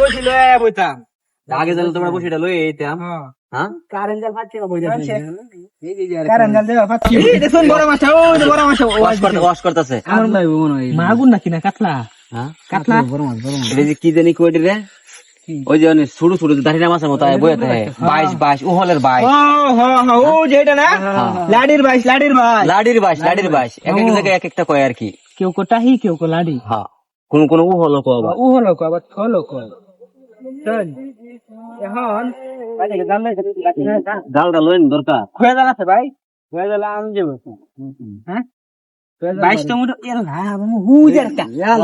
বসিল বইতাম। আগে জানলে তোমরা বসিটা লই এইতাম হ্যাঁ। কারেন্ট জাল ফাটছে না বইতে কারণ জাল দেওয়া পাচ্ছি দেখুন বড় মাছ ও বড় মাছ ওয়াশ করতে ওয়াশ করতেছে। আমার ভাই মনে হয় মাগুর নাকি না কাতলা? হ্যাঁ? কাতলা? বড় মাছ বড় মাছ। এটা যে কি জানি কইটি রে ওই যে ছোট ছোট দাঁড়িয়ে মাছের মতো বইতে বাইশ বাইশ উহলের বাইশ। ও যেটা না? লাডির বাইশ লাডির ভাই লাডির বাইশ লাডির বাইশ। এক এক জায়গায় এক একটা কয় আর কি। কেউ কো টাহি কেউ কো লাডি। হ্যাঁ। কোন কোন উহল কয় আবার? ও হলো কো আবার হলো কো চল। এখন জালটা লইন দরকার। খোয়া জাল আছে ভাই? খোয়া আমি যাব হ্যাঁ? আমি হুজ হ্যাঁ, হ্যাঁ,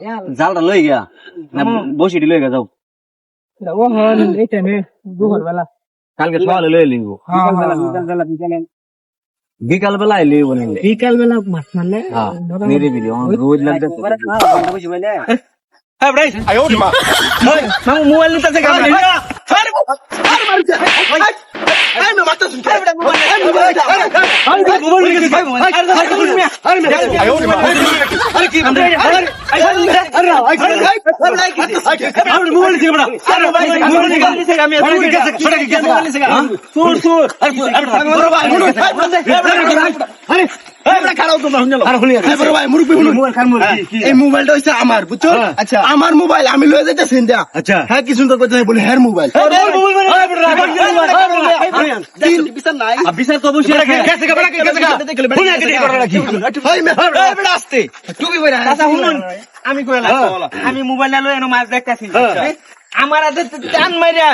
হ্যাঁ। জালটা লই গিয়া। না বসিটি লই গিয়া যাও। কালকে সকালে লই লিঙ্গ। বিকাল বেলা লই বনিলে বিকাল বেলা মাছ মারলে হ্যাঁ নিরিবিলি রোজ লাগতেছে মোবাইল নিতে আছে কামে এই মোবাইলটা হচ্ছে আমার বুঝছ আচ্ছা আমার মোবাইল আমি লয়ে যাইতেছি ইন্ডিয়া আচ্ছা হ্যাঁ কি সুন্দর করতে বলে হ্যার মোবাইল রাখি চাচা আমি আমি মোবাইল মাছ দেখতেছি। আমার হাতে টান মাইরা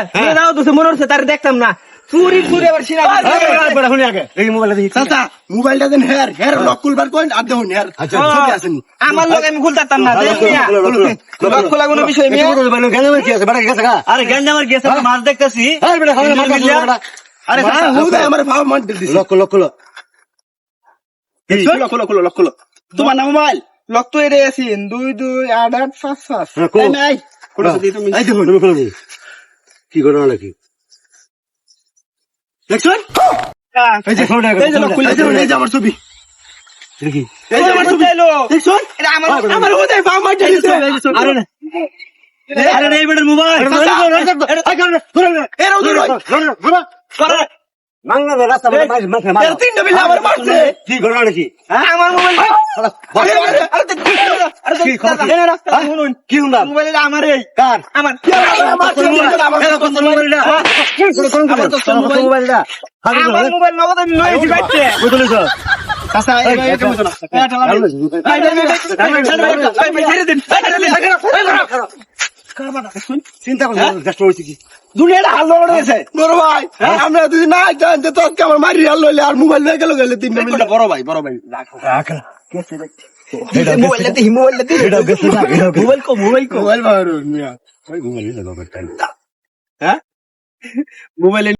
মনে হচ্ছে তার দেখতাম না। চুরি চুরি আবার সিনা শুনে আগে। এই মোবাইলটা দেখি। চাচা মোবাইলটা দেন হেয়ার হেয়ার লক খুলবার কইন আর দেখুন হেয়ার। ছবি আসেনি আমার লোক আমি খুলতাম না লক খোলা কোনো বিষয় মিয়া আরে গেঞ্জামার গেছে মাছ দেখতেছি। আরে চাচা হুদাই আমার ভাব মান দিল লক লক লক খোলো খোলো খোলো লক খোলো। তোমার নাম মোবাইল? লক তো এরে আছেন দুই দুই আট আট পাঁচ পাঁচ এই নাই খোলো যদি তুমি কি করো নাকি? যে আমার ছবি আমার মান মোবাইল কি আমার এই কার? আমার। মোবাইল। নগদ আমি চিন্তা করছিস কষ্ট হয়েছে কি? দুনিয়াটা হাল লড়ে বড় ভাই আমরা যদি না জানতে তো আজকে আমার মারি হাল লইলে আর মোবাইল হয়ে গেল গেলে তিনটা বড় ভাই বড় ভাই। মোবাইল দেখি মোবাইল মোবাইল কো মোবাইল কো মোবাইল না মোবাইল